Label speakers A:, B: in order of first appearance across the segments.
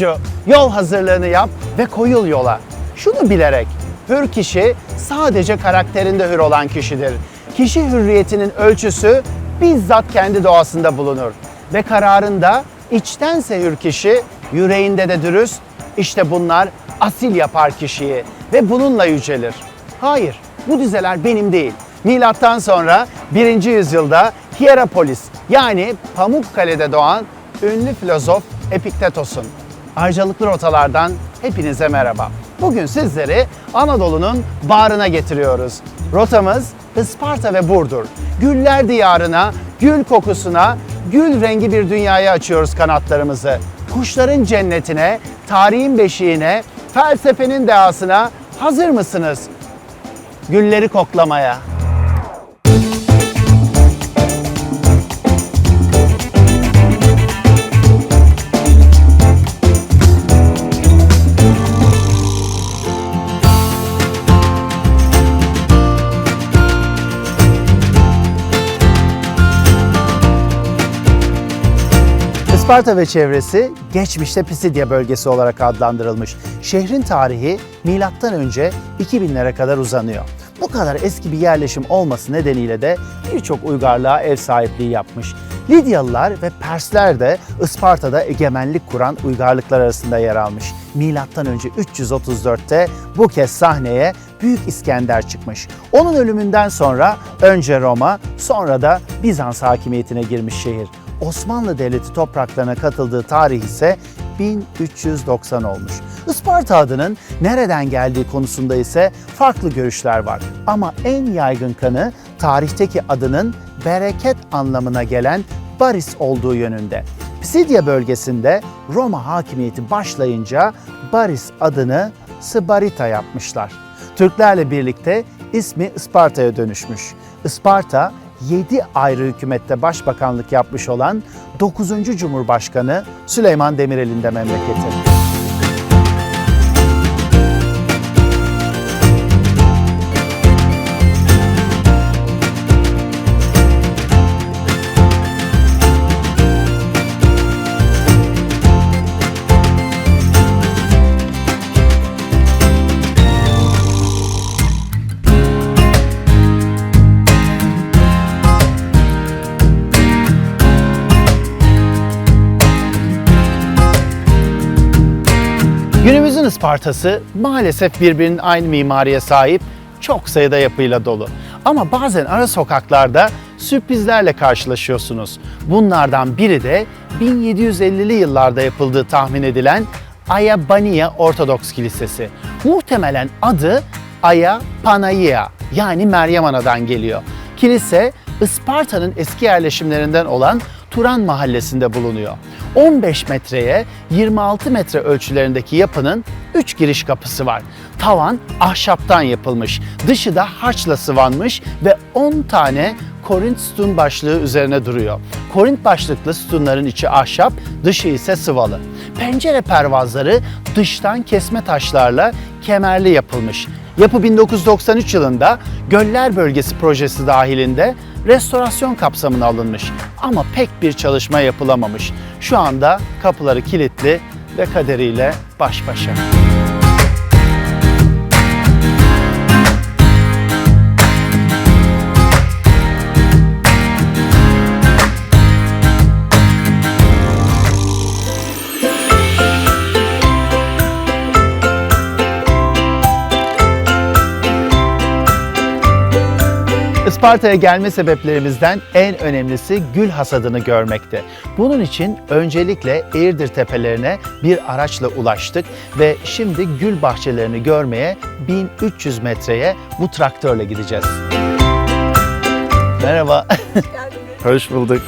A: yolcu. Yol hazırlığını yap ve koyul yola. Şunu bilerek, hür kişi sadece karakterinde hür olan kişidir. Kişi hürriyetinin ölçüsü bizzat kendi doğasında bulunur. Ve kararında içtense hür kişi, yüreğinde de dürüst, işte bunlar asil yapar kişiyi ve bununla yücelir. Hayır, bu dizeler benim değil. Milattan sonra 1. yüzyılda Hierapolis yani Pamukkale'de doğan ünlü filozof Epiktetos'un. Ayrıcalıklı rotalardan hepinize merhaba. Bugün sizleri Anadolu'nun bağrına getiriyoruz. Rotamız Isparta ve Burdur. Güller diyarına, gül kokusuna, gül rengi bir dünyaya açıyoruz kanatlarımızı. Kuşların cennetine, tarihin beşiğine, felsefenin dehasına hazır mısınız? Gülleri koklamaya. Isparta ve çevresi geçmişte Pisidya bölgesi olarak adlandırılmış. Şehrin tarihi milattan önce 2000'lere kadar uzanıyor. Bu kadar eski bir yerleşim olması nedeniyle de birçok uygarlığa ev sahipliği yapmış. Lidyalılar ve Persler de Isparta'da egemenlik kuran uygarlıklar arasında yer almış. Milattan önce 334'te bu kez sahneye Büyük İskender çıkmış. Onun ölümünden sonra önce Roma, sonra da Bizans hakimiyetine girmiş şehir. Osmanlı Devleti topraklarına katıldığı tarih ise 1390 olmuş. Isparta adının nereden geldiği konusunda ise farklı görüşler var. Ama en yaygın kanı tarihteki adının bereket anlamına gelen Baris olduğu yönünde. Pisidya bölgesinde Roma hakimiyeti başlayınca Baris adını Sbarita yapmışlar. Türklerle birlikte ismi Isparta'ya dönüşmüş. Isparta 7 ayrı hükümette başbakanlık yapmış olan 9. Cumhurbaşkanı Süleyman Demirel'in de memleketi. Ispartası maalesef birbirinin aynı mimariye sahip çok sayıda yapıyla dolu. Ama bazen ara sokaklarda sürprizlerle karşılaşıyorsunuz. Bunlardan biri de 1750'li yıllarda yapıldığı tahmin edilen Ayabania Ortodoks Kilisesi. Muhtemelen adı Aya Panaia yani Meryem Ana'dan geliyor. Kilise Isparta'nın eski yerleşimlerinden olan Turan mahallesinde bulunuyor. 15 metreye 26 metre ölçülerindeki yapının 3 giriş kapısı var. Tavan ahşaptan yapılmış, dışı da harçla sıvanmış ve 10 tane Korint sütun başlığı üzerine duruyor. Korint başlıklı sütunların içi ahşap, dışı ise sıvalı. Pencere pervazları dıştan kesme taşlarla kemerli yapılmış. Yapı 1993 yılında Göller Bölgesi projesi dahilinde restorasyon kapsamına alınmış ama pek bir çalışma yapılamamış. Şu anda kapıları kilitli ve kaderiyle baş başa. Isparta'ya gelme sebeplerimizden en önemlisi gül hasadını görmekti. Bunun için öncelikle Eğirdir tepelerine bir araçla ulaştık ve şimdi gül bahçelerini görmeye 1300 metreye bu traktörle gideceğiz. Merhaba. Hoş bulduk.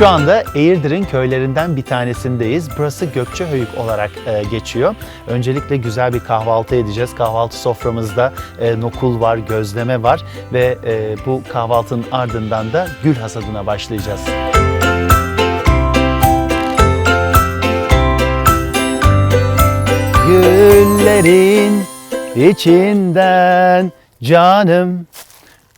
A: Şu anda Eğirdir'in köylerinden bir tanesindeyiz. Burası Gökçehöyük olarak e, geçiyor. Öncelikle güzel bir kahvaltı edeceğiz. Kahvaltı soframızda e, nokul var, gözleme var ve e, bu kahvaltının ardından da gül hasadına başlayacağız. Güllerin içinden canım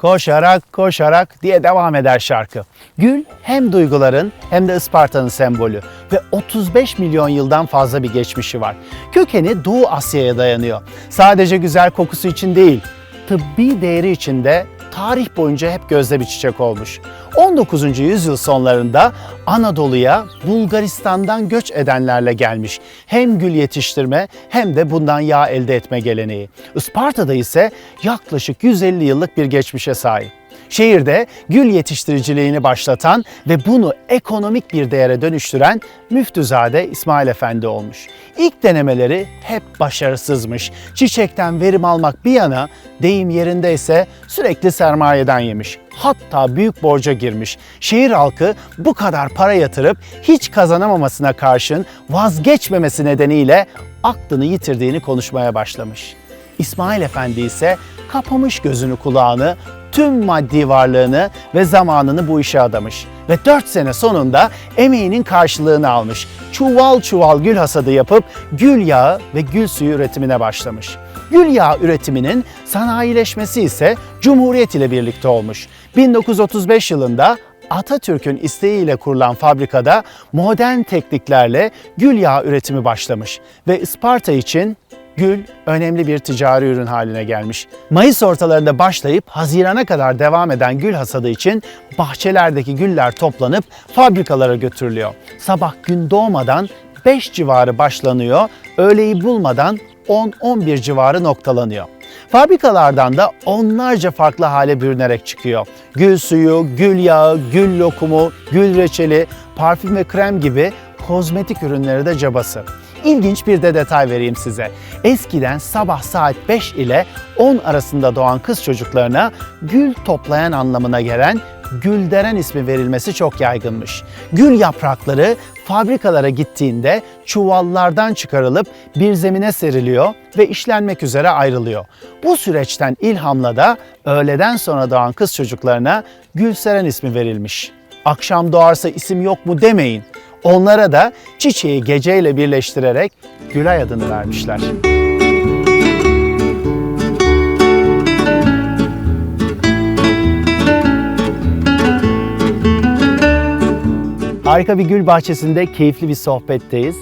A: koşarak koşarak diye devam eder şarkı. Gül hem duyguların hem de Isparta'nın sembolü ve 35 milyon yıldan fazla bir geçmişi var. Kökeni Doğu Asya'ya dayanıyor. Sadece güzel kokusu için değil, tıbbi değeri için de tarih boyunca hep gözde bir çiçek olmuş. 19. yüzyıl sonlarında Anadolu'ya Bulgaristan'dan göç edenlerle gelmiş. Hem gül yetiştirme hem de bundan yağ elde etme geleneği. Isparta'da ise yaklaşık 150 yıllık bir geçmişe sahip. Şehirde gül yetiştiriciliğini başlatan ve bunu ekonomik bir değere dönüştüren Müftüzade İsmail Efendi olmuş. İlk denemeleri hep başarısızmış. Çiçekten verim almak bir yana deyim yerindeyse sürekli sermayeden yemiş. Hatta büyük borca girmiş. Şehir halkı bu kadar para yatırıp hiç kazanamamasına karşın vazgeçmemesi nedeniyle aklını yitirdiğini konuşmaya başlamış. İsmail Efendi ise kapamış gözünü kulağını, tüm maddi varlığını ve zamanını bu işe adamış. Ve 4 sene sonunda emeğinin karşılığını almış. Çuval çuval gül hasadı yapıp gül yağı ve gül suyu üretimine başlamış. Gül yağı üretiminin sanayileşmesi ise Cumhuriyet ile birlikte olmuş. 1935 yılında Atatürk'ün isteğiyle kurulan fabrikada modern tekniklerle gül yağı üretimi başlamış ve Isparta için gül önemli bir ticari ürün haline gelmiş. Mayıs ortalarında başlayıp Haziran'a kadar devam eden gül hasadı için bahçelerdeki güller toplanıp fabrikalara götürülüyor. Sabah gün doğmadan 5 civarı başlanıyor, öğleyi bulmadan 10-11 civarı noktalanıyor. Fabrikalardan da onlarca farklı hale bürünerek çıkıyor. Gül suyu, gül yağı, gül lokumu, gül reçeli, parfüm ve krem gibi kozmetik ürünleri de cabası. İlginç bir de detay vereyim size. Eskiden sabah saat 5 ile 10 arasında doğan kız çocuklarına gül toplayan anlamına gelen gülderen ismi verilmesi çok yaygınmış. Gül yaprakları fabrikalara gittiğinde çuvallardan çıkarılıp bir zemine seriliyor ve işlenmek üzere ayrılıyor. Bu süreçten ilhamla da öğleden sonra doğan kız çocuklarına Gülseren ismi verilmiş. Akşam doğarsa isim yok mu demeyin. Onlara da çiçeği geceyle birleştirerek Gülay adını vermişler. Harika bir gül bahçesinde keyifli bir sohbetteyiz.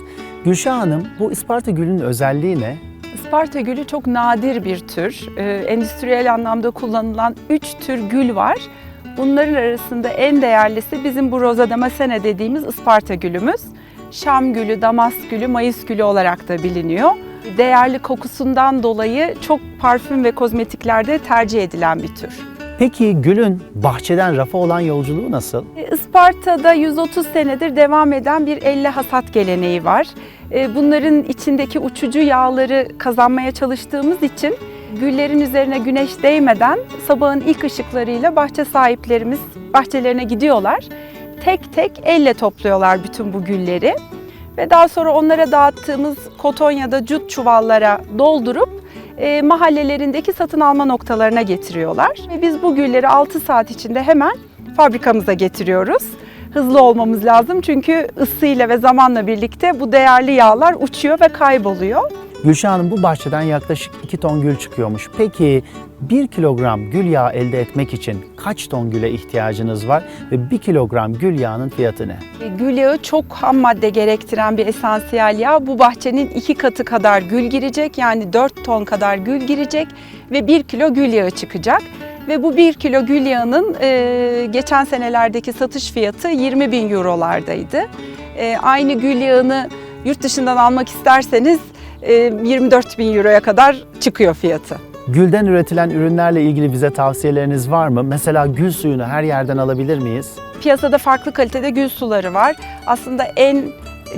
A: Gülşah Hanım, bu Isparta gülünün özelliği ne?
B: Isparta gülü çok nadir bir tür. Ee, endüstriyel anlamda kullanılan üç tür gül var. Bunların arasında en değerlisi bizim bu Rosa damascena dediğimiz Isparta gülümüz. Şam gülü, Damas gülü, Mayıs gülü olarak da biliniyor. Değerli kokusundan dolayı çok parfüm ve kozmetiklerde tercih edilen bir tür.
A: Peki gülün bahçeden rafa olan yolculuğu nasıl?
B: E, Isparta'da 130 senedir devam eden bir elle hasat geleneği var. E, Bunların içindeki uçucu yağları kazanmaya çalıştığımız için güllerin üzerine güneş değmeden sabahın ilk ışıklarıyla bahçe sahiplerimiz bahçelerine gidiyorlar. Tek tek elle topluyorlar bütün bu gülleri ve daha sonra onlara dağıttığımız koton ya da cut çuvallara doldurup e, mahallelerindeki satın alma noktalarına getiriyorlar. Ve biz bu gülleri 6 saat içinde hemen fabrikamıza getiriyoruz. Hızlı olmamız lazım çünkü ısıyla ve zamanla birlikte bu değerli yağlar uçuyor ve kayboluyor.
A: Gülşah Hanım bu bahçeden yaklaşık 2 ton gül çıkıyormuş. Peki 1 kilogram gül yağı elde etmek için kaç ton güle ihtiyacınız var ve 1 kilogram gül yağının fiyatı ne?
B: E, Gül yağı çok ham madde gerektiren bir esansiyel yağ. Bu bahçenin iki katı kadar gül girecek yani 4 ton kadar gül girecek ve 1 kilo gül yağı çıkacak. Ve bu 1 kilo gül yağının e, geçen senelerdeki satış fiyatı 20 bin eurolardaydı. E, aynı gül yağını yurt dışından almak isterseniz 24 bin euroya kadar çıkıyor fiyatı.
A: Gülden üretilen ürünlerle ilgili bize tavsiyeleriniz var mı? Mesela gül suyunu her yerden alabilir miyiz?
B: Piyasada farklı kalitede gül suları var. Aslında en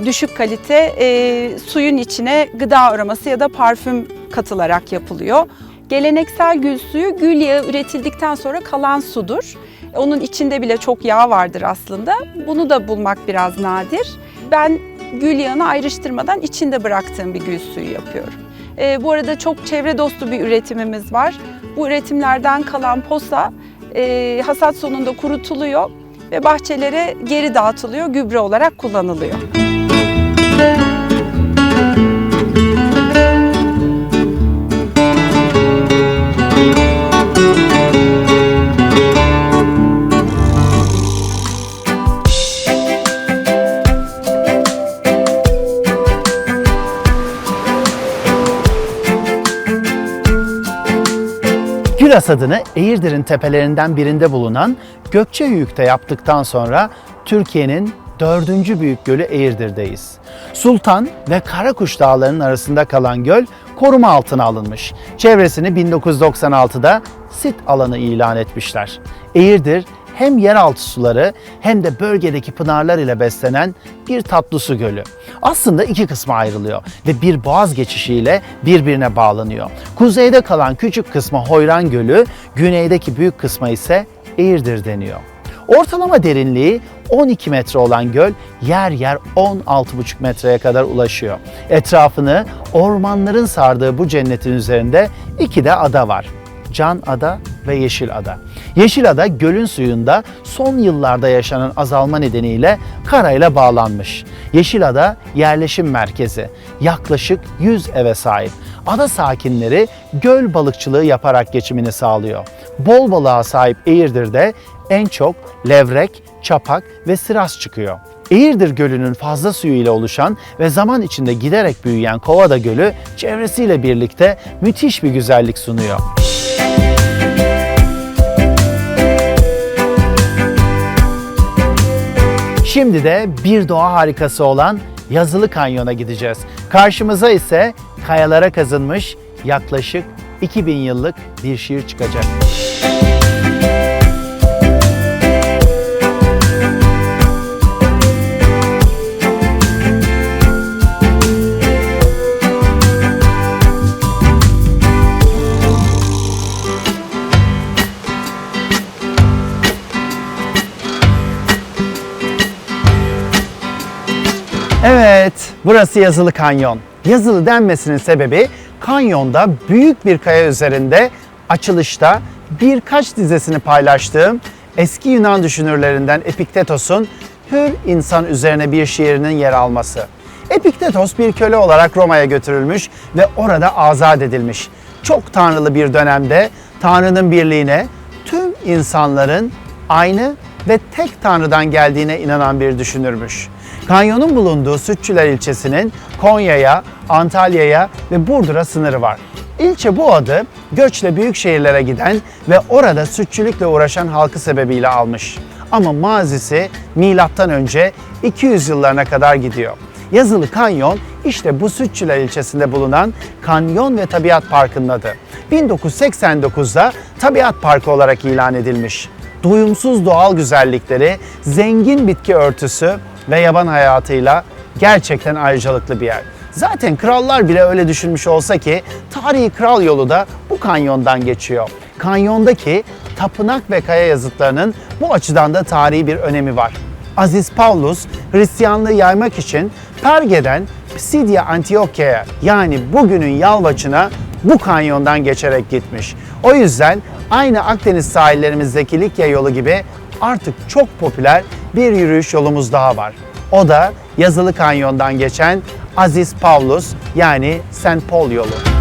B: düşük kalite e, suyun içine gıda aroması ya da parfüm katılarak yapılıyor. Geleneksel gül suyu gül yağı üretildikten sonra kalan sudur. Onun içinde bile çok yağ vardır aslında. Bunu da bulmak biraz nadir. Ben gül yağını ayrıştırmadan içinde bıraktığım bir gül suyu yapıyorum. E, bu arada çok çevre dostu bir üretimimiz var. Bu üretimlerden kalan posa e, hasat sonunda kurutuluyor ve bahçelere geri dağıtılıyor, gübre olarak kullanılıyor.
A: Gül hasadını Eğirdir'in tepelerinden birinde bulunan Gökçehüyük'te yaptıktan sonra Türkiye'nin dördüncü büyük gölü Eğirdir'deyiz. Sultan ve Karakuş dağlarının arasında kalan göl koruma altına alınmış. Çevresini 1996'da sit alanı ilan etmişler. Eğirdir hem yeraltı suları hem de bölgedeki pınarlar ile beslenen bir tatlı su gölü. Aslında iki kısma ayrılıyor ve bir boğaz geçişiyle birbirine bağlanıyor. Kuzeyde kalan küçük kısma Hoyran Gölü, güneydeki büyük kısma ise Eğirdir deniyor. Ortalama derinliği 12 metre olan göl yer yer 16,5 metreye kadar ulaşıyor. Etrafını ormanların sardığı bu cennetin üzerinde iki de ada var. Can Ada ve Yeşil Ada. Yeşil Ada gölün suyunda son yıllarda yaşanan azalma nedeniyle karayla bağlanmış. Yeşil Ada yerleşim merkezi. Yaklaşık 100 eve sahip. Ada sakinleri göl balıkçılığı yaparak geçimini sağlıyor. Bol balığa sahip Eğirdir'de en çok levrek, çapak ve siras çıkıyor. Eğirdir Gölü'nün fazla suyu ile oluşan ve zaman içinde giderek büyüyen Kovada Gölü çevresiyle birlikte müthiş bir güzellik sunuyor. Şimdi de bir doğa harikası olan Yazılı Kanyon'a gideceğiz. Karşımıza ise kayalara kazınmış yaklaşık 2000 yıllık bir şiir çıkacak. Evet, burası Yazılı Kanyon. Yazılı denmesinin sebebi kanyonda büyük bir kaya üzerinde açılışta birkaç dizesini paylaştığım eski Yunan düşünürlerinden Epiktetos'un Hür insan üzerine bir şiirinin yer alması. Epiktetos bir köle olarak Roma'ya götürülmüş ve orada azat edilmiş. Çok tanrılı bir dönemde Tanrı'nın birliğine, tüm insanların aynı ve tek Tanrı'dan geldiğine inanan bir düşünürmüş. Kanyonun bulunduğu Sütçüler ilçesinin Konya'ya, Antalya'ya ve Burdur'a sınırı var. İlçe bu adı göçle büyük şehirlere giden ve orada sütçülükle uğraşan halkı sebebiyle almış. Ama mazisi milattan önce 200 yıllarına kadar gidiyor. Yazılı Kanyon işte bu Sütçüler ilçesinde bulunan Kanyon ve Tabiat Parkı'nın adı. 1989'da Tabiat Parkı olarak ilan edilmiş. Doyumsuz doğal güzellikleri, zengin bitki örtüsü ve yaban hayatıyla gerçekten ayrıcalıklı bir yer. Zaten krallar bile öyle düşünmüş olsa ki tarihi kral yolu da bu kanyondan geçiyor. Kanyondaki tapınak ve kaya yazıtlarının bu açıdan da tarihi bir önemi var. Aziz Paulus Hristiyanlığı yaymak için Perge'den Pisidia Antiokya'ya yani bugünün Yalvaç'ına bu kanyondan geçerek gitmiş. O yüzden aynı Akdeniz sahillerimizdeki Likya yolu gibi artık çok popüler bir yürüyüş yolumuz daha var. O da Yazılı Kanyon'dan geçen Aziz Pavlus yani St. Paul yolu.